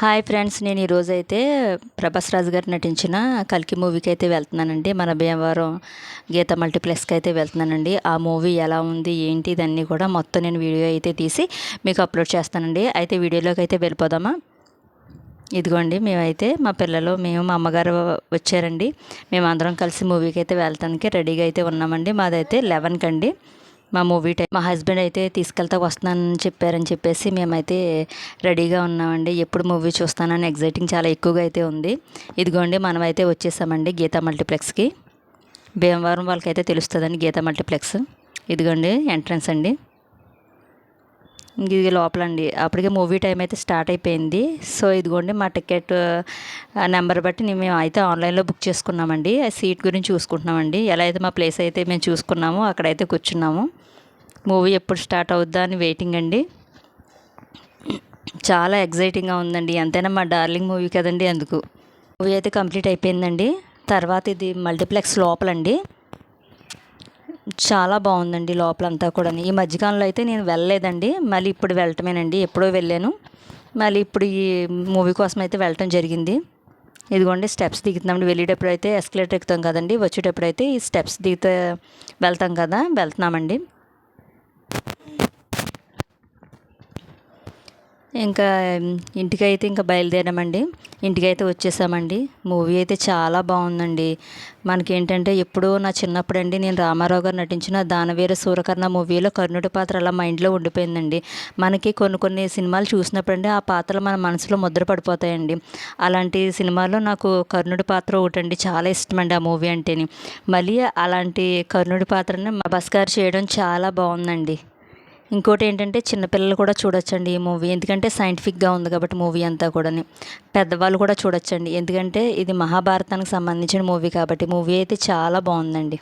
Hi friends నేను ఈరోజు అయితే ప్రభాస్ రాజు గారు నటించిన కల్కి మూవీకి అయితే వెళ్తున్నానండి. మన భీమవరం గీత మల్టీప్లెక్స్కి అయితే వెళ్తున్నానండి. ఆ మూవీ ఎలా ఉంది ఏంటి ఇదన్నీ కూడా మొత్తం నేను వీడియో అయితే తీసి మీకు అప్లోడ్ చేస్తానండి. అయితే వీడియోలోకి అయితే వెళ్ళిపోదామా? ఇదిగోండి మేమైతే మా పిల్లలు మేము మా అమ్మగారు వచ్చారండి. మేము అందరం కలిసి మూవీకి అయితే వెళ్తానికి రెడీగా అయితే ఉన్నామండి. మాదైతే లెవెన్కి అండి మా మూవీ టైం మా హస్బెండ్ అయితే తీసుకెళ్తా వస్తున్నానని చెప్పారని చెప్పేసి మేమైతే రెడీగా ఉన్నామండి. ఎప్పుడు మూవీ చూస్తానని ఎగ్జైటింగ్ చాలా ఎక్కువగా అయితే ఉంది. ఇదిగోండి మనమైతే వచ్చేసామండి గీతా మల్టీప్లెక్స్కి. భీమవరం వాళ్ళకైతే తెలుస్తుందండి గీతా మల్టీప్లెక్స్. ఇదిగోండి ఎంట్రన్స్ అండి. ఇది లోపల అండి అప్పటికే మూవీ టైం అయితే స్టార్ట్ అయిపోయింది. సో ఇదిగోండి మా టికెట్ నెంబర్ బట్టి మేము అయితే ఆన్లైన్లో బుక్ చేసుకున్నామండి. ఆ సీట్ గురించి చూసుకుంటున్నామండి. ఎలా అయితే మా ప్లేస్ అయితే మేము చూసుకున్నామో అక్కడైతే కూర్చున్నాము. మూవీ ఎప్పుడు స్టార్ట్ అవుద్దా అని వెయిటింగ్ అండి. చాలా ఎగ్జైటింగ్గా ఉందండి. ఎంతైనా మా డార్లింగ్ మూవీ కదండి అందుకు. మూవీ అయితే కంప్లీట్ అయిపోయిందండి. తర్వాత ఇది మల్టీప్లెక్స్ లోపలండి. చాలా బాగుందండి లోపలంతా కూడా ఈ మధ్యకాలంలో అయితే నేను వెళ్ళలేదండి. మళ్ళీ ఇప్పుడు వెళ్ళటమేనండి. ఎప్పుడో వెళ్ళాను. మళ్ళీ ఇప్పుడు ఈ మూవీ కోసం అయితే వెళ్ళటం జరిగింది. ఇదిగోండి స్టెప్స్ దిగుతున్నామండి. వెళ్ళేటప్పుడు అయితే ఎస్కలేటర్ ఎక్కుతాం కదండి. వచ్చేటప్పుడు అయితే ఈ స్టెప్స్ దిగితే వెళ్తాం కదా. వెళ్తున్నామండి. ఇంకా ఇంటికైతే ఇంకా బయలుదేరామండి. ఇంటికైతే వచ్చేసామండి. మూవీ అయితే చాలా బాగుందండి. మనకి ఏంటంటే ఎప్పుడూ నా చిన్నప్పుడు అండి నేను రామారావు గారు నటించిన దానవీర సూరకర్ణ మూవీలో కర్ణుడి పాత్ర అలా మైండ్లో ఉండిపోయిందండి. మనకి కొన్ని కొన్ని సినిమాలు చూసినప్పుడు అండి ఆ పాత్రలు మన మనసులో ముద్ర పడిపోతాయండి. అలాంటి సినిమాలో నాకు కర్ణుడి పాత్ర ఒకటండి చాలా ఇష్టం అండి ఆ మూవీ అంటేని. మళ్ళీ అలాంటి కర్ణుడి పాత్రని మా భాస్కర్ చేయడం చాలా బాగుందండి. ఇంకోటి ఏంటంటే చిన్నపిల్లలు కూడా చూడొచ్చండి ఈ మూవీ. ఎందుకంటే సైంటిఫిక్గా ఉంది కాబట్టి మూవీ అంతా కూడాని. పెద్దవాళ్ళు కూడా చూడొచ్చండి. ఎందుకంటే ఇది మహాభారతానికి సంబంధించిన మూవీ కాబట్టి మూవీ అయితే చాలా బాగుందండి.